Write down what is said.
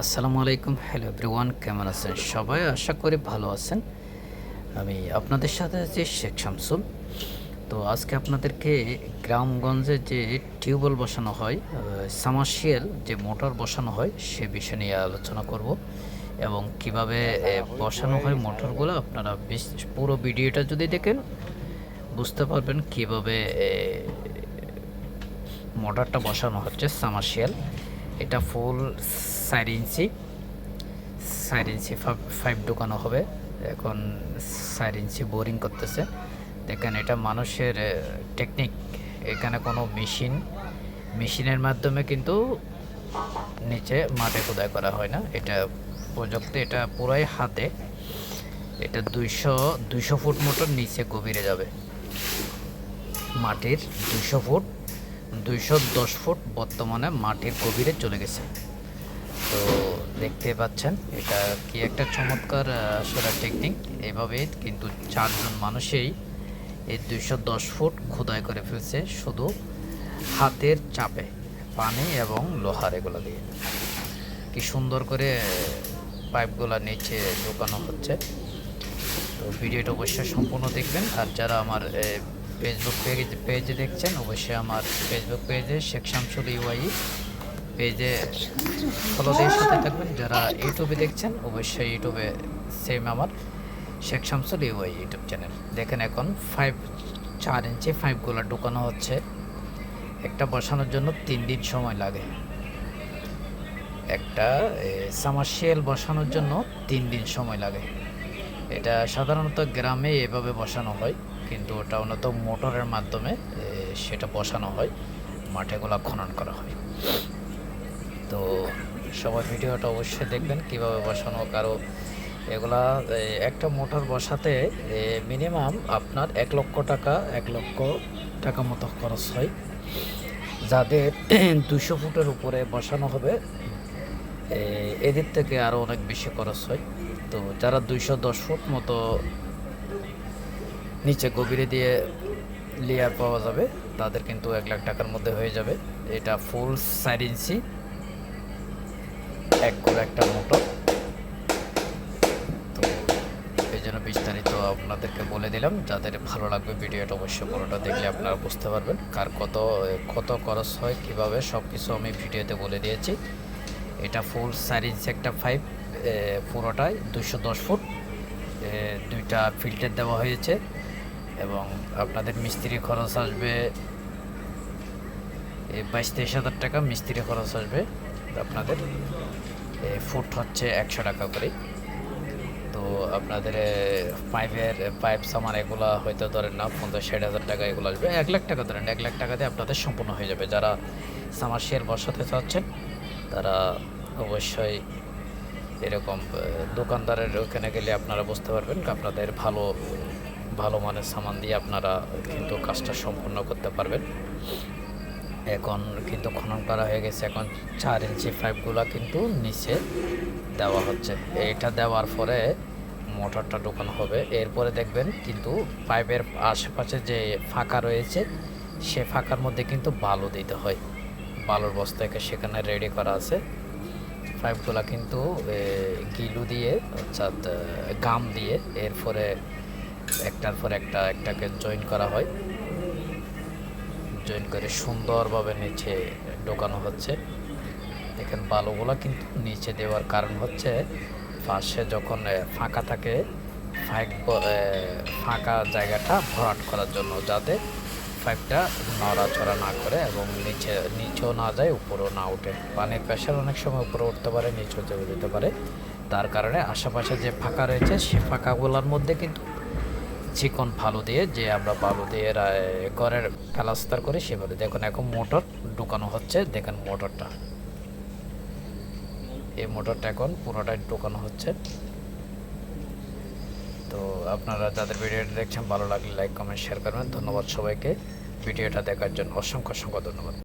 আসসালামু আলাইকুম। Hello everyone কেমন আছেন সবাই? আশা করি ভালো আছেন। আমি আপনাদের সাথে আছি শেখ শামসুল। তো আজকে আপনাদেরকে গ্রামগঞ্জে যে টিউবওয়েল বসানো হয় সামার্শিয়াল যে মোটর বসানো হয়, সে বিষয় নিয়ে আলোচনা করব এবং কীভাবে বসানো হয় মোটরগুলো আপনারা পুরো ভিডিওটা যদি দেখেন, বুঝতে পারবেন কীভাবে মোটরটা বসানো হচ্ছে সামার্শিয়াল। এটা ফুল চার ইঞ্চি। চার ইঞ্চি ফাইভ ঢোকানো হবে। এখন চার ইঞ্চি বোরিং করতেছে। দেখেন, এটা মানুষের টেকনিক এখানে কোনো মেশিন মেশিনের মাধ্যমে কিন্তু নিচে মাঠে খোদাই করা হয় না। এটা প্রযুক্তি, এটা পুরাই হাতে। এটা দুইশো দুইশো ফুট মোটর নিচে গভীরে যাবে। মাটির দুইশো ফুট দুইশো দশ ফুট বর্তমানে মাটির গভীরে চলে গেছে। তো দেখতে পাচ্ছেন, এটা কি একটা চমৎকার আসলে টেকনিক এভাবে কিন্তু চারজন মানুষেই এই দুইশো দশ ফুট খোদাই করে ফেলছে শুধু হাতের চাপে, পানি এবং লোহার এগুলো দিয়ে। কি সুন্দর করে পাইপগুলো নিচে ঢোকানো হচ্ছে। তো ভিডিওটা অবশ্যই সম্পূর্ণ দেখবেন। আর যারা আমার ফেসবুক পেজ পেজে দেখছেন, অবশ্যই আমার ফেসবুক পেজে শেখ শামসুল ইউআই পেজে ফলো দিয়ে সাথে থাকবেন। যারা ইউটিউবে দেখছেন, অবশ্যই ইউটিউবে সেম আমার Sheikh Shamsul UI YouTube channel দেখেন এখন ফাইভ চার ইঞ্চি ফাইভগুলো ঢুকানো হচ্ছে। একটা বসানোর জন্য তিন দিন সময় লাগে। একটা সামার্শিয়াল বসানোর জন্য তিন দিন সময় লাগে। এটা সাধারণত গ্রামে এভাবে বসানো হয়। কিন্তু ওটা উন্নত মোটরের মাধ্যমে সেটা বসানো হয় মাঠেগুলা খনন করা হয়। তো সবাই ভিডিওটা অবশ্যই দেখবেন, কীভাবে বসানো, কারও এগুলা একটা মোটর বসাতে মিনিমাম আপনার এক লক্ষ টাকা, এক লক্ষ টাকা মতো খরচ হয়। যাদের দুশো ফুটের উপরে বসানো হবে এদের থেকে আরও অনেক বেশি খরচ হয়। তো যারা দুইশো দশ ফুট মতো নিচে গভীরে দিয়ে লেয়ার পাওয়া যাবে। তাদের কিন্তু এক লাখ টাকার মধ্যে হয়ে যাবে। এটা ফুল চার ইঞ্চি। এক করে একটা মোটর। তো এই জন্য বিস্তারিত আপনাদেরকে বলে দিলাম। যাদের ভালো লাগবে ভিডিওটা অবশ্যই পুরোটা দেখলে আপনারা বুঝতে পারবেন কার কত কত খরচ হয়, কীভাবে সব কিছু আমি ভিডিওতে বলে দিয়েছি। এটা ফুল চার ইঞ্চি একটা ফাইভ পুরোটাই দুশো দশ ফুট। দুইটা ফিল্টার দেওয়া হয়েছে। এবং আপনাদের মিস্ত্রি খরচ আসবে বাইশ তেইশ হাজার টাকা মিস্ত্রি খরচ আসবে। আপনাদের ফুট হচ্ছে একশো টাকা করে। তো আপনাদের পাইপের, পাইপ সামান এগুলা হয়তো ধরেন না, পঞ্চাশ ষাট হাজার টাকা এগুলো আসবে। এক লাখ টাকা ধরেন, এক লাখ টাকাতে আপনাদের সম্পূর্ণ হয়ে যাবে। যারা সামার শেয়ার বসাতে চাচ্ছেন, তারা অবশ্যই এরকম দোকানদারের ওখানে গেলে আপনারা বুঝতে পারবেন আপনাদের ভালো ভালো মানের সামান দিয়ে আপনারা কিন্তু কাজটা সম্পূর্ণ করতে পারবেন। এখন কিন্তু খনন করা হয়ে গেছে, এখন চার ইঞ্চি পাইপগুলো কিন্তু নিচে দেওয়া হচ্ছে। এটা দেওয়ার পরে মোটরটা ঢোকানো হবে। এরপরে দেখবেন কিন্তু পাইপের আশেপাশে যে ফাঁকা রয়েছে, সে ফাঁকার মধ্যে কিন্তু বালু দিতে হয়। বালুর বস্তাকে সেখানে রেডি করা আছে। পাইপগুলো কিন্তু গিলু দিয়ে, অর্থাৎ গাম দিয়ে, এরপরে একটার পর একটা, একটাকে জয়েন করা হয়। জয়েন করে সুন্দরভাবে নিচে ঢোকানো হচ্ছে। দেখেন, বালুগুলো কিন্তু নিচে দেওয়ার কারণ হচ্ছে, পাশে যখন ফাঁকা থাকে ফাঁকা জায়গাটা ভরাট করার জন্য, যাতে পাইপটা নড়াচড়া না করে এবং নিচে, নিচেও না যায়, উপরেও না উঠে পানির প্রেশার অনেক সময় উপরে উঠতে পারে, নিচেও চলে যেতে পারে। তার কারণে আশেপাশে যে ফাঁকা রয়েছে, সে ফাঁকাগুলোর মধ্যে কিন্তু চিকন ভালো দিয়ে যে আমরা বালু দিয়ে ঘরের প্লাস্টার করি সেভাবে। দেখুন, এখন মোটর ঢুকানো হচ্ছে। দেখেন মোটরটা। এই মোটরটা এখন পুরোটাই ঢুকানো হচ্ছে। তো আপনারা যাদের ভিডিওটা দেখছেন, ভালো লাগলে লাইক কমেন্ট শেয়ার করবেন। ধন্যবাদ সবাইকে। ভিডিওটা দেখার জন্য অসংখ্য অসংখ্য ধন্যবাদ।